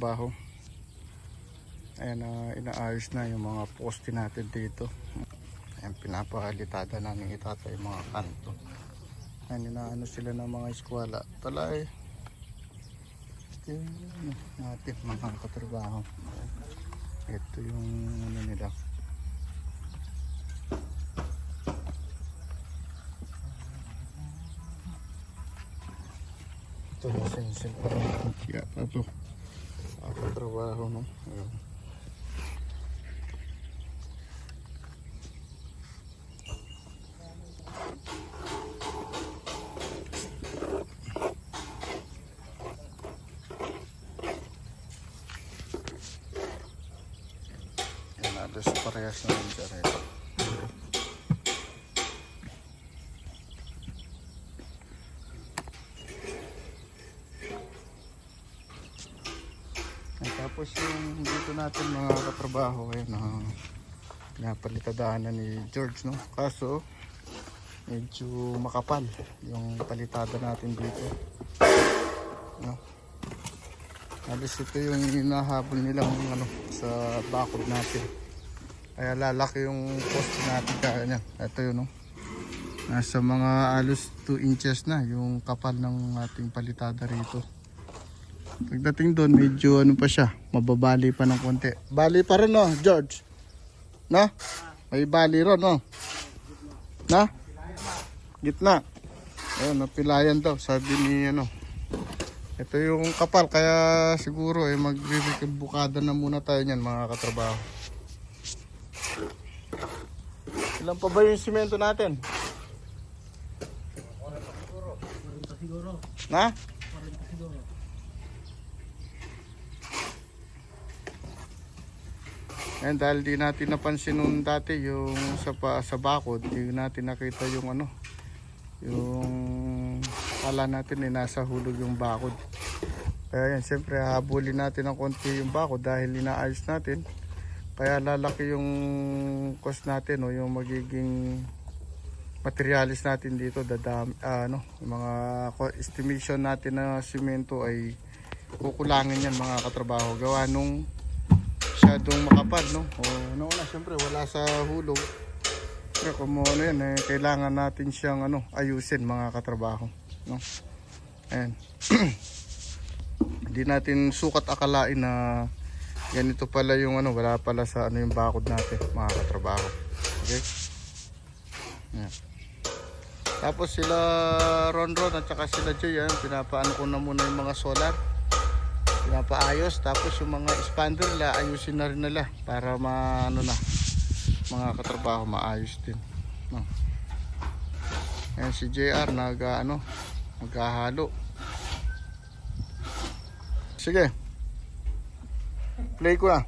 katrabaho. Ayan, ah, inaayos na yung mga poste natin dito. Ayan, pinapalitada namin itata yung mga kanto. Ayan, inaano sila ng mga eskwela. Tala. Ito yung ano, natin mga katrabaho. Ito yung ano nila. Ito yung sensin pa rin. Yata to. Ako trabaho no. Ayun. Yan, halos parehas na rin siya rin. At tapos yung dito natin mga katrabaho ayun na pinapalitadaan na ni George no. Kaso medyo makapal yung palitada natin dito. No. Halos ito yung hinahabol nilang ano sa bakod natin. Kaya lalaki yung post natin kaya niya. Ito yun no. Nasa mga alos 2 inches na yung kapal ng ating palitada rito. Pagdating doon, medyo ano pa siya, mababali pa ng konti. Bali pa rin no, George? No? May bali ron no? Na? Gitna. Ayun, napilayan daw, sabi ni ano. Ito yung kapal, kaya siguro eh, magbibukada na muna tayo niyan mga katrabaho. Ilan pa ba yung simento natin? Na? Yan, dahil di natin napansin nung dati yung sa, sa bakod, di natin nakita yung ano, yung kala natin eh, nasa hulog yung bakod. Kaya yan, siyempre habulin natin ng konti yung bakod dahil inaayos natin. Kaya lalaki yung cost natin o yung magiging materialis natin dito dadami ah, ano yung mga estimation natin na simento ay kukulangin yan mga katrabaho gawa nung masyadong makapal, no? O, nauna, siyempre, wala sa hulog. Pero kung ano yan, eh, kailangan natin siyang ano, ayusin, mga katrabaho. No? Ayan. Hindi natin sukat akalain na ganito pala yung ano, wala pala sa ano yung bakod natin, mga katrabaho. Okay? Ayan. Tapos sila Ron Ron at saka sila Jay, yan, pinapaano ko na muna yung mga solar pinapaayos tapos yung mga expander nila ayusin na rin nila para maano na mga katrabaho maayos din. No. Ayan si JR nag ano maghahalo sige. Play ko na.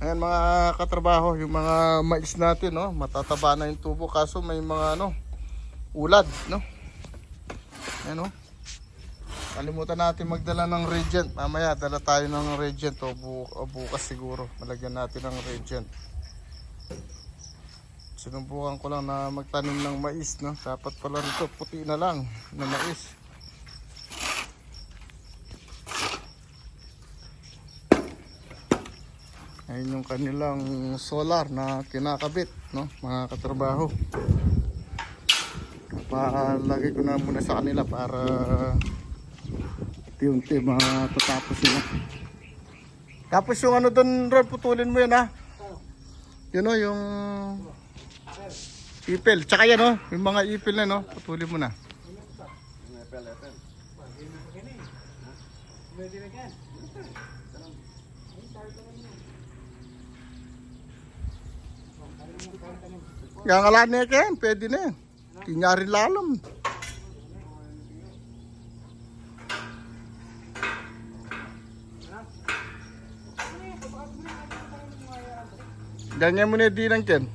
Ayan mga katrabaho yung mga mais natin no matataba na yung tubo. Kaso may mga ano ulad no. Ayan no Kalimutan natin magdala ng reagent. Mamaya dala tayo ng reagent o, bu o bukas siguro. Malagyan natin ng reagent. Sinubukan ko lang na magtanim ng mais. No? Dapat pala rito puti na lang na mais. Ayun yung kanilang solar na kinakabit, no? mga katrabaho. Palagay ko na muna sa kanila para unti-unti matatapos sila. Tapos yung ano doon, Ron, putulin mo yan ha. Yun o, yung ipil. Tsaka yan o, yung mga ipil na no, putulin mo na. Yang alam niya kayan, pwede na. Tinyarin lalam. Lang Ken.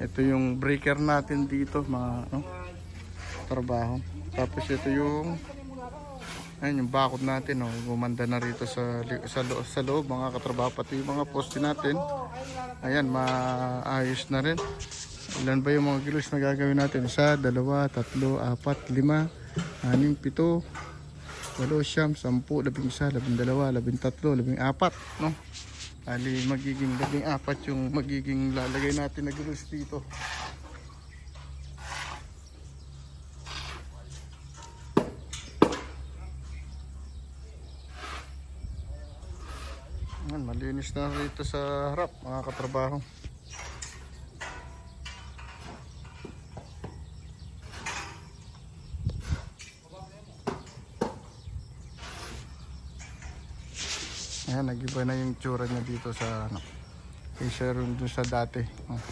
Ito yung breaker natin dito, mga ano, trabaho. Tapos ito yung Ayan yung bakod natin, oh. gumanda na rito sa, sa, lo- sa loob mga katrabaho. Pati yung mga poste natin. Ayan, maayos na rin. Ilan ba yung mga kilos na gagawin natin? Isa, dalawa, tatlo, apat, lima, anim, pito, walo, siyam, sampu, labing isa, labing dalawa, labing tatlo, labing apat. No? Ali, magiging labing apat yung magiging lalagay natin na kilos dito. Ayan, malinis na rito sa harap mga katrabaho. Ayan, nag-iba na yung tsura niya dito sa ano. Kaysa rin dun sa dati. Oh.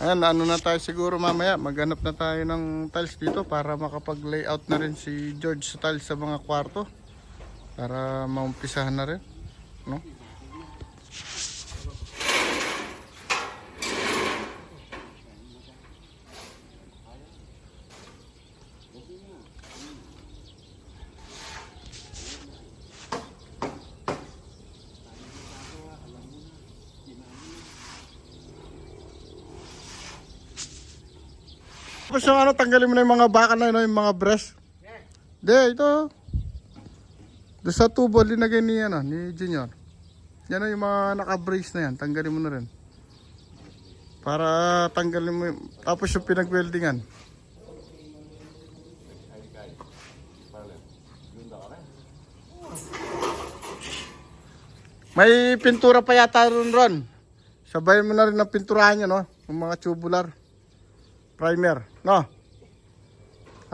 Ayan, ano na tayo siguro mamaya. Maghanap na tayo ng tiles dito para makapag-layout na rin si George sa tiles sa mga kwarto. Para maumpisahan na rin. No? Tapos yung ano, tanggalin mo na yung mga baka na yun, yung mga breast. De, ito. Doon sa tubo, linagay ni, ano, ni Junior. Yan o, yung mga naka-brace na yan. Tanggalin mo na rin. Para tanggalin mo yung, tapos yung pinag-weldingan. May pintura pa yata ron ron. Sabayin mo na rin ng pinturahan nyo, no? Yung mga tubular primer, no?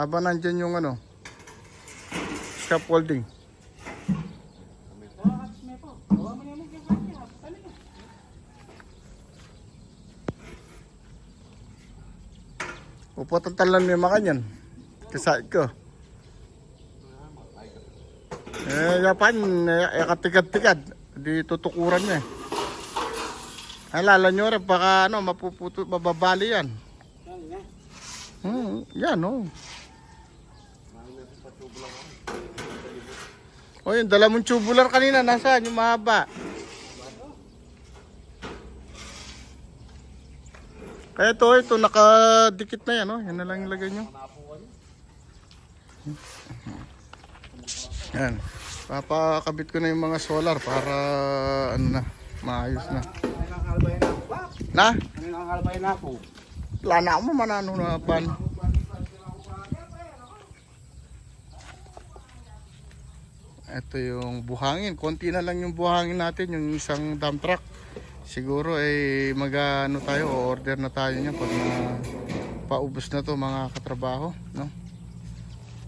Habang nandyan yung ano, scaffolding. Upot ang talan mo yung makanyan. Kasait ko. Eh, yapan, eh, katigad-tigad. Di tutukuran niya eh. Alala nyo rin, baka ano, mapuputo, mababali yan. Hmm, yan oh. Oh, yung dala mong tubular kanina, nasaan yung mahaba? Kaya ito, ito, nakadikit na yan, oh. Yan na lang ilagay nyo. Yan. Papakabit ko na yung mga solar para, ano na, maayos na. Na ako. Ba? Na? Ano nakakalbayan na ako? Wala na ako manano na pan. Ito yung buhangin. Konti na lang yung buhangin natin, yung isang dump truck. Siguro ay mag ano tayo, order na tayo niya pag na paubos na to mga katrabaho, no?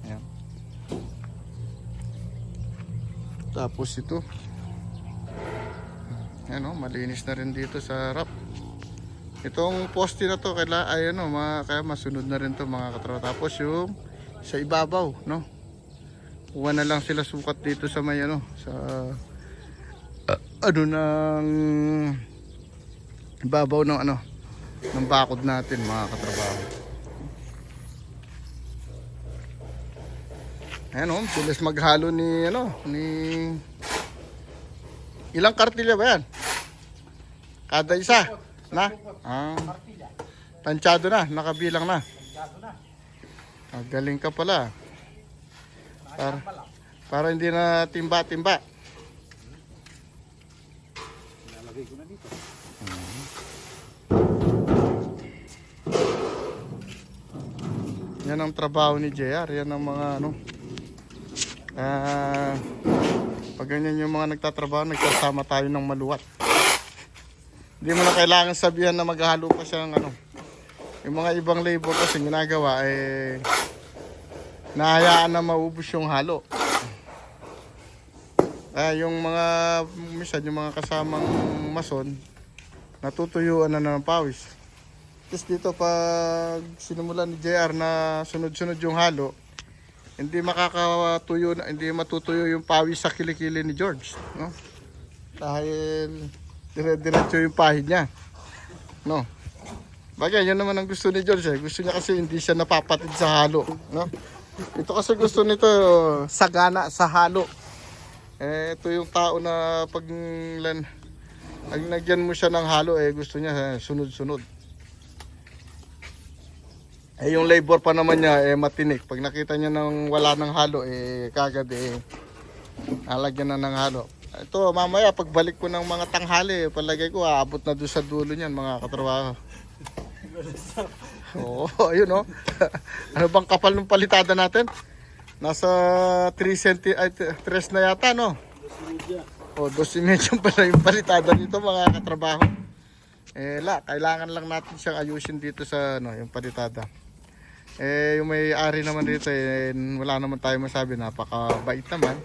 Ayan. Tapos ito. Ano, malinis na rin dito sa harap. Itong poste na to kaila ay ano, ma, kaya masunod na rin to mga katrabaho. Tapos yung sa ibabaw, no? Kuha na lang sila sukat dito sa may ano, sa ano ng ibabaw ng ano ng bakod natin mga katrabaho. Ayan oh, bilis maghalo ni ano, ni Ilang kartilya ba yan? Kada isa? Na? Ah. Tansyado na, nakabilang na. Ah, galing ka pala. Para, para hindi na timba-timba. Dito. Yan ang trabaho ni JR. Yan ang mga ano. Ah, pag ganyan yung mga nagtatrabaho, nagkasama tayo ng maluwat. Hindi mo na kailangan sabihan na maghalo pa siya ng ano. Yung mga ibang labor kasi ginagawa eh nahayaan na maubos yung halo. Ah, yung mga minsan yung mga kasamang mason natutuyuan na ng pawis. Tapos dito pag sinumulan ni JR na sunod-sunod yung halo, hindi makakatuyo, hindi matutuyo yung pawis sa kilikili ni George, no? Dahil dire-diretso yung pahid niya. No. Bagay, yun naman ang gusto ni George eh. Gusto niya kasi hindi siya napapatid sa halo, no? Ito kasi gusto nito sagana sa halo. Eh, ito yung tao na pag lan, pag nagyan mo siya ng halo eh gusto niya eh, sunod-sunod. Eh yung labor pa naman niya eh matinik. Pag nakita niya nang wala ng halo eh kagad eh alagyan na ng halo. Ito mamaya pagbalik ko ng mga tanghali, palagay ko aabot na doon sa dulo niyan mga katrabaho. Oo, ayun oh. ano bang kapal ng palitada natin? Nasa 3 cm ay 3 na yata no. O, 12 medyo pala yung palitada nito mga katrabaho. Eh, la, kailangan lang natin siyang ayusin dito sa ano, yung palitada. Eh, yung may-ari naman dito, eh, wala naman tayo masabi, napakabait naman.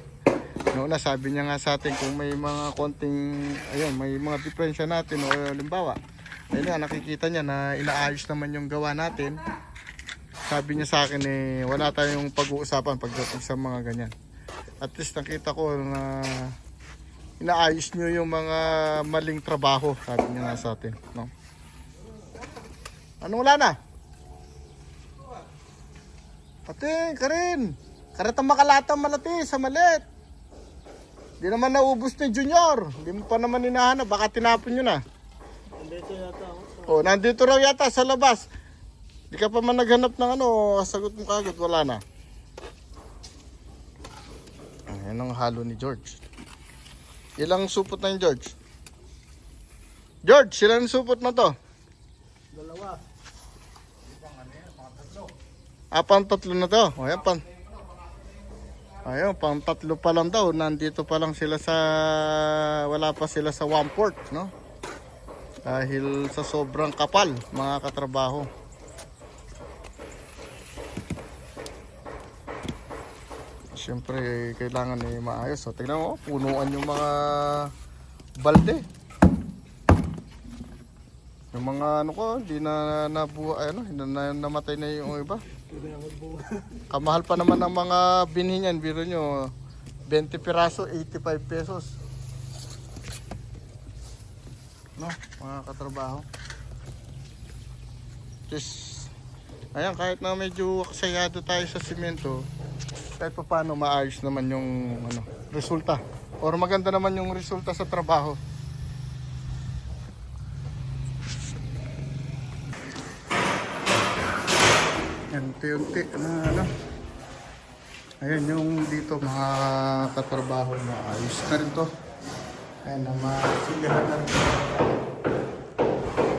Noon na sabi niya nga sa atin kung may mga konting, ayun, may mga diferensya natin o limbawa. Ayun nga, nakikita niya na inaayos naman yung gawa natin. Sabi niya sa akin eh, wala tayong pag-uusapan pagdating sa mga ganyan. At least nakita ko na inaayos niyo yung mga maling trabaho, sabi niya nga sa atin. No? Anong wala na? Ate, Karin. Karatang makalatang malati sa malit. Di naman naubos ni Junior. Hindi mo pa naman hinahanap. Baka tinapon nyo na. Nandito yata ako. Oh, nandito raw yata sa labas. Di ka pa man naghanap ng ano, sagot mo kagad, wala na. Ayan ang halo ni George. Ilang supot na yung George? George, ilang supot na to? Dalawa. Ah, pang tatlo na to. O, ayan, pang... Ayun, pang tatlo pa lang daw. Nandito pa lang sila sa... Wala pa sila sa one port, no? Dahil sa sobrang kapal, mga katrabaho. Siyempre, kailangan eh maayos. So, tingnan mo, punuan yung mga balde. Yung mga ano ko, hindi na nabuhay, ano, hindi na namatay na yung iba. Kamahal pa naman ang mga binhi niyan, biro nyo. 20 piraso, 85 pesos. No, mga katrabaho. Just, ayan, kahit na medyo aksayado tayo sa simento, kahit pa paano maayos naman yung ano, resulta. Or maganda naman yung resulta sa trabaho. Unti-unti na ano. Ayan yung dito mga katrabaho na ayos na rin to. Ayan na masigahan na rin.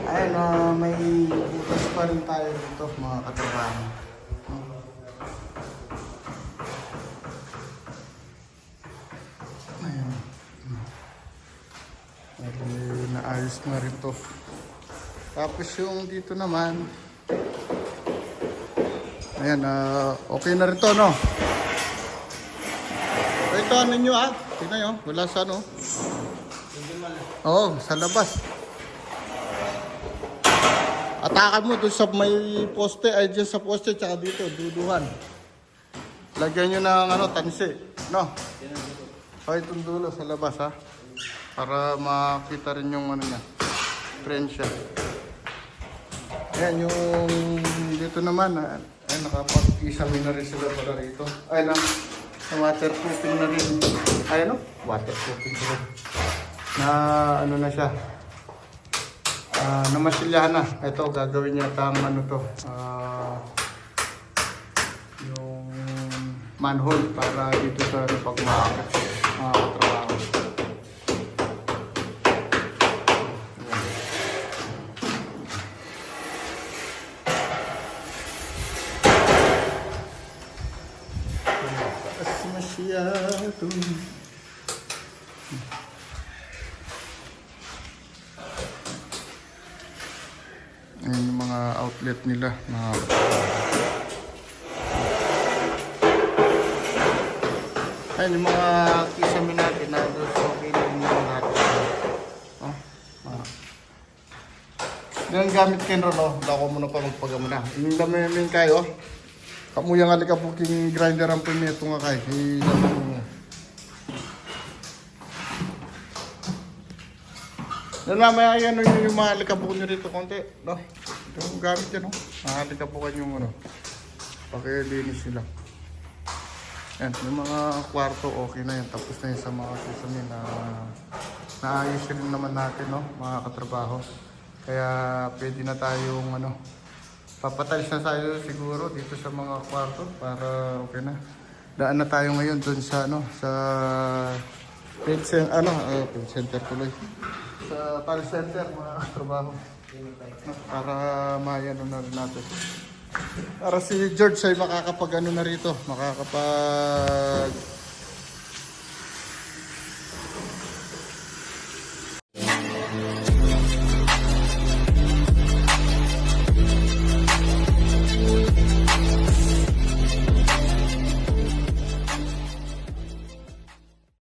Ayan na may butas pa rin tayo dito mga katrabaho. Ayan, naayos na rin to. Tapos yung dito naman, Ayan, ah, okay na rin to, no? Ito ano nyo, ah. Tingnan nyo, wala sa ano. Oo, sa labas. Atakan mo doon sa may poste, ay dyan sa poste, tsaka dito, duduhan. Lagyan nyo ng ano, tansi. No? O, itong dulo sa labas, ha? Para makita rin yung ano niya, diferensya. Ayan, yung dito naman, ah, ay nakapag-isami na rin sila para rito. Ay lang, na waterproofing na rin. Ay ano? Waterproofing sila. Na ano na siya. Ah, namasilyahan na. Ito, gagawin niya tang ano to. Ah, yung manhole para dito sa ano, pag maakat. Mga katrabaho. Ayan. Taas masyado. Ayan yung mga outlet nila. Mga... Ayan yung mga kisame natin na doon sa yung mga natin. Oh, mga... Yan gamit kayo ron. Dako mo na pa magpagamana. Yung dami kayo, Kamuyang alikabuking grinder ang punyeto nga kay. Na mamaya yan ano, yung, yung mga alikabuk nyo rito konti. No? Yung gamit yan, no? Mga alikabukan yung ano. Pakilinis sila. Yan, yung mga kwarto okay na yan. Tapos na yun sa mga susunod na naayos rin naman natin, no? Mga katrabaho. Kaya pwede na tayong ano, papatalis na tayo siguro dito sa mga kwarto para okay na. Daan na tayo ngayon dun sa ano, sa pet center, ano, pet center tuloy. Sa tal center, mga katrabaho. Para mayano na rin natin. Para si George ay makakapag ano na rito, makakapag